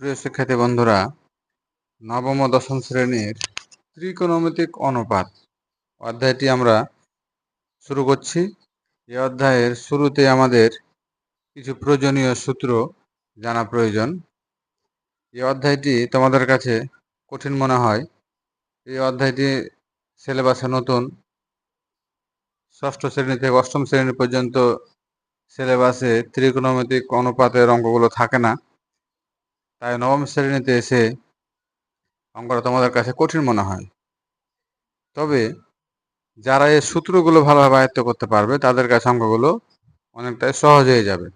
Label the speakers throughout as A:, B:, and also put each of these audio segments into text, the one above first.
A: প্রিয় শিক্ষার্থী বন্ধুরা, নবম দশম শ্রেণির ত্রিকোণমিতিক অনুপাত অধ্যায়টি আমরা শুরু করছি। এই অধ্যায়ের শুরুতে আমাদের কিছু প্রয়োজনীয় সূত্র জানা প্রয়োজন। এই অধ্যায়টি তোমাদের কাছে কঠিন মনে হয়। এই অধ্যায়টি সিলেবাসে নতুন। ষষ্ঠ শ্রেণি থেকে অষ্টম শ্রেণি পর্যন্ত সিলেবাসে ত্রিকোণমিতিক অনুপাতের অঙ্কগুলো থাকে না। তাই নবম শ্রেণীতে এসে অঙ্কটা তোমাদের কাছে কঠিন মনে হয়। তবে যারা এই সূত্রগুলো ভালোভাবে আয়ত্ত করতে পারবে, তাদের কাছে অঙ্কগুলো অনেকটাই সহজ হয়ে যাবে।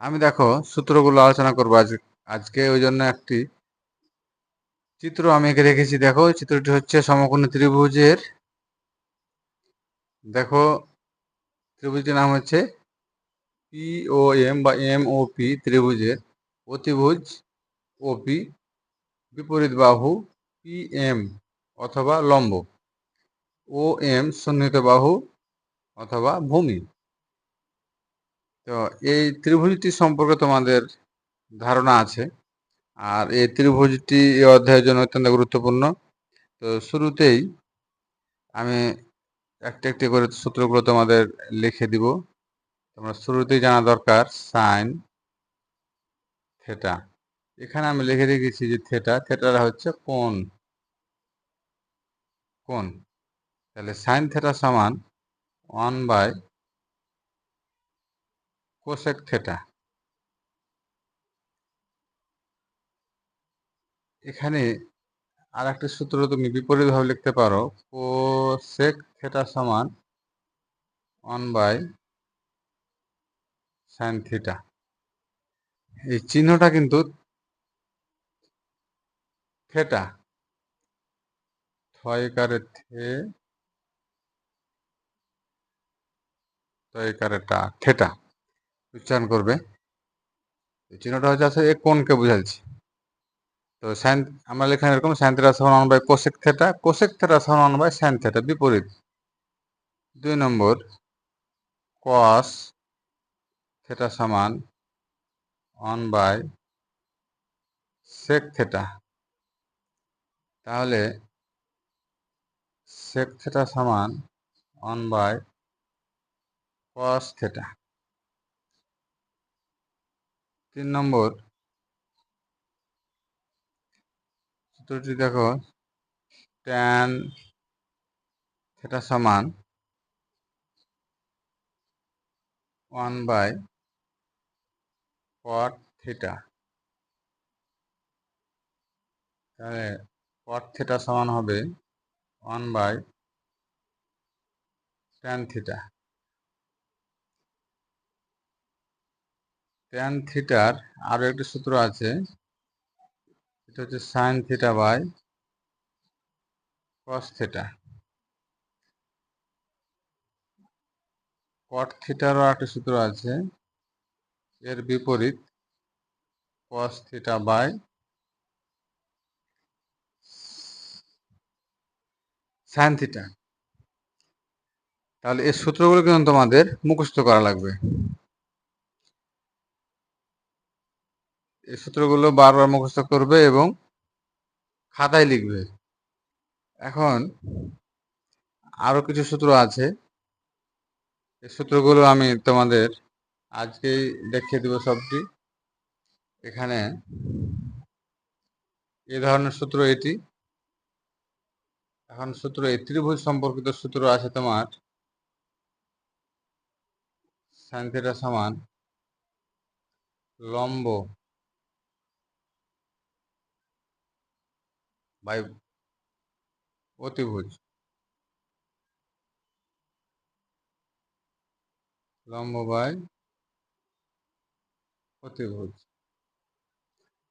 A: আমি দেখো সূত্রগুলো আলোচনা করব আজ, আজকে, ওই জন্য একটি চিত্র আমি এঁকে রেখেছি। দেখো চিত্রটি হচ্ছে সমকোণী ত্রিভুজের। দেখো, ত্রিভুজটির নাম হচ্ছে পি ও এম বা এম ও পি ত্রিভুজের। অতিভুজ ওপি বিপরীত বাহু পি এম অথবা লম্ব। ও এম সন্নিহিত বাহু অথবা ভূমি। তো এই ত্রিভুজটি সম্পর্কে তোমাদের ধারণা আছে। আর এই ত্রিভুজটি এই অধ্যায়ের জন্য অত্যন্ত গুরুত্বপূর্ণ। তো শুরুতেই আমি একটি একটি করে সূত্রগুলো তোমাদের লিখে দিব। তোমরা শুরুতেই জানা দরকার সাইন থেটা এখানে আমি লিখে রেখেছি যে থেটা থেটাটা হচ্ছে কোন কোন তাহলে সাইন থেটা সমান ওয়ান বাই কোসেক থেটা এখানে আর একটা সূত্র তুমি বিপরীতভাবে লিখতে পারো। কোসেক থেটা সমান ওয়ান বাই সাইন থিটা এই চিহ্নটা কিন্তু থেটা। থয়কারে থে তয়কারে টা, থেটা। উচ্চারণ করবে। চিহ্নটা হচ্ছে এ কোনকে বোঝাচ্ছি। তো সাইন, আমরা লেখা এরকম, সাইন থেটা সমান one by theta. Cosec theta সমান ওয়ান বাই সাইন থেটা, বিপরীত। দুই নম্বর কস থেটা সমান ওয়ান বাই সেক থেটা তাহলে সেক থেটা সমান ওয়ান বাই কস থেটা তিন নম্বর। সূত্রটি দেখো ট্যান থেটা সমান ওয়ান বাই কট থিটা তাহলে কট থিটা সমান হবে one by tan theta tan থিটার আরও একটি সূত্র আছে, এটা হচ্ছে sine theta by cos theta cot থিটারও একটা সূত্র আছে এর বিপরীত cos theta by sine theta তাহলে এই সূত্রগুলো কিন্তু তোমাদের মুখস্থ করা লাগবে। এই সূত্রগুলো বারবার মুখস্থ করবে এবং খাতায় লিখবে। এখন আরও কিছু সূত্র আছে। এই সূত্রগুলো আমি তোমাদের আজকেই দেখিয়ে দেবো সবটি। এখানে এ ধরনের সূত্র এটি। এখন সূত্র এই ত্রিভুজ সম্পর্কিত সূত্র আছে তোমার সাইন সমান লম্ব বাই অতিভুজ। লম্ব বাই অতিভুজ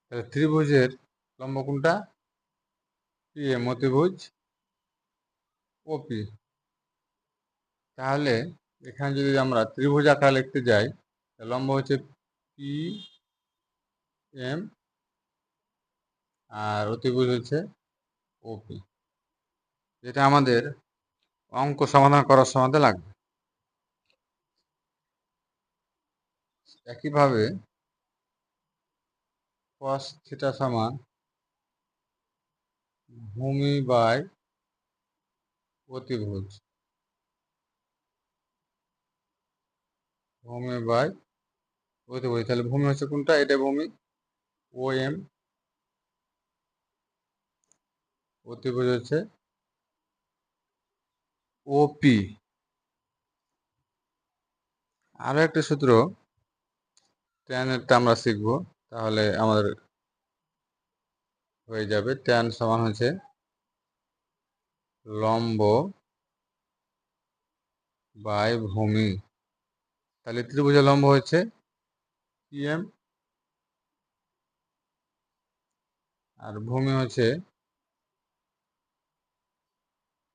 A: তাহলে ত্রিভুজের লম্ব কোনটা? পি এম অতিভুজ ওপি তাহলে এখানে যদি আমরা ত্রিভুজ আকার লিখতে যাই লম্ব হচ্ছে পি এম আর অতিভুজ হচ্ছে ওপি যেটা আমাদের অঙ্ক সমাধান করার সময় লাগবে। একইভাবে কস থিটা সমান ভূমি বাই অতিভুজ ভূমি বাই অতিভুজ তাহলে ভূমি হচ্ছে কোনটা? এটা ভূমি ও এম অতিভুজ হচ্ছে ওপি আরও একটা সূত্র ট্যানেরটা আমরা শিখব। তাহলে আমাদের হয়ে যাবে ট্যান সমান হচ্ছে লম্ব বাই ভূমি। তাহলে ত্রিভুজের লম্ব হচ্ছে পিএম আর ভূমি হচ্ছে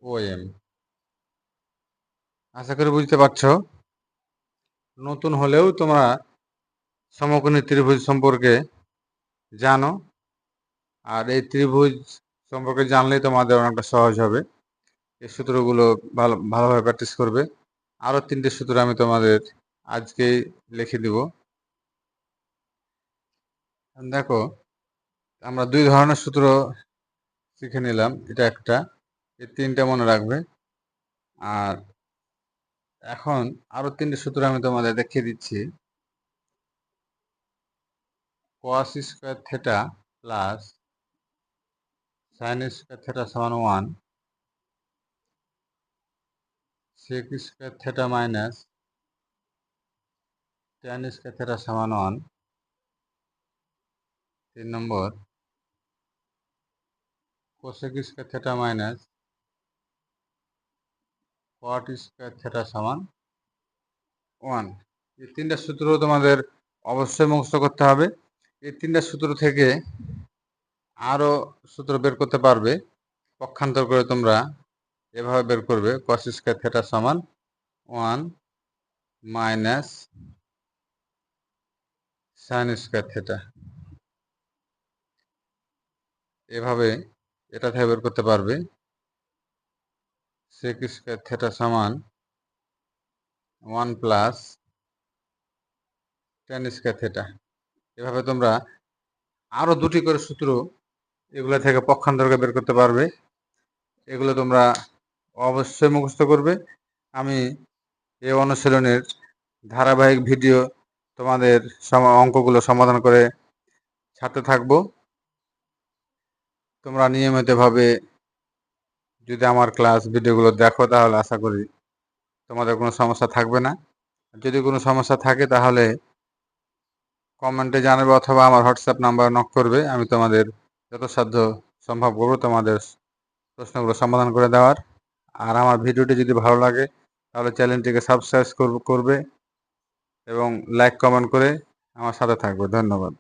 A: ও এম আশা করি বুঝতে পারছ। নতুন হলেও তোমরা সমকোণী ত্রিভুজ সম্পর্কে জানো। আর এই ত্রিভুজ সম্পর্কে জানলেই তোমাদের অনেকটা সহজ হবে। এই সূত্রগুলো ভালো, ভালোভাবে প্র্যাকটিস করবে। আরও তিনটে সূত্র আমি তোমাদের আজকেই লিখে দিব। দেখো, আমরা দুই ধরনের সূত্র শিখে নিলাম, এটা একটা। এই তিনটা মনে রাখবে। আর এখন আরও তিনটে সূত্র আমি তোমাদের দেখিয়ে দিচ্ছি। Cos square theta plus sine square theta সমান one sec square theta minus tan square theta সমান ওয়ান, তিন নম্বর cosec square theta minus cot square theta সমান ওয়ান। এই তিনটা সূত্র তোমাদের অবশ্যই মুখস্থ করতে হবে। এই তিনটা সূত্র থেকে আরও সূত্র বের করতে পারবে। পক্ষান্তর করে তোমরা এভাবে বের করবে। কস স্কোয়ার থেটা সমান one minus sine square theta এভাবে এটা থেকে বের করতে পারবে। সেক স্কোয়ার থেটা সমান one plus tan square theta এভাবে তোমরা আরও দুটি করে সূত্র এগুলো থেকে পক্ষান্তরকে বের করতে পারবে। এগুলো তোমরা অবশ্যই মুখস্থ করবে। আমি এই অনুশীলনের ধারাবাহিক ভিডিও তোমাদের অঙ্কগুলো সমাধান করে ছাড়তে থাকব। তোমরা নিয়মিতভাবে যদি আমার ক্লাস ভিডিওগুলো দেখো তাহলে আশা করি তোমাদের কোনো সমস্যা থাকবে না। যদি কোনো সমস্যা থাকে তাহলে কমেন্টে জানাবে অথবা আমার হোয়াটসঅ্যাপ নাম্বার নক করবে, আমি তোমাদের যথাসাধ্য সম্ভব করব তোমাদের প্রশ্নগুলো সমাধান করে দেওয়ার। আর আমার ভিডিওটি যদি ভালো লাগে, তাহলে চ্যানেলটিকে সাবস্ক্রাইব করবে এবং লাইক কমেন্ট করে আমার সাথে থাকবে। ধন্যবাদ।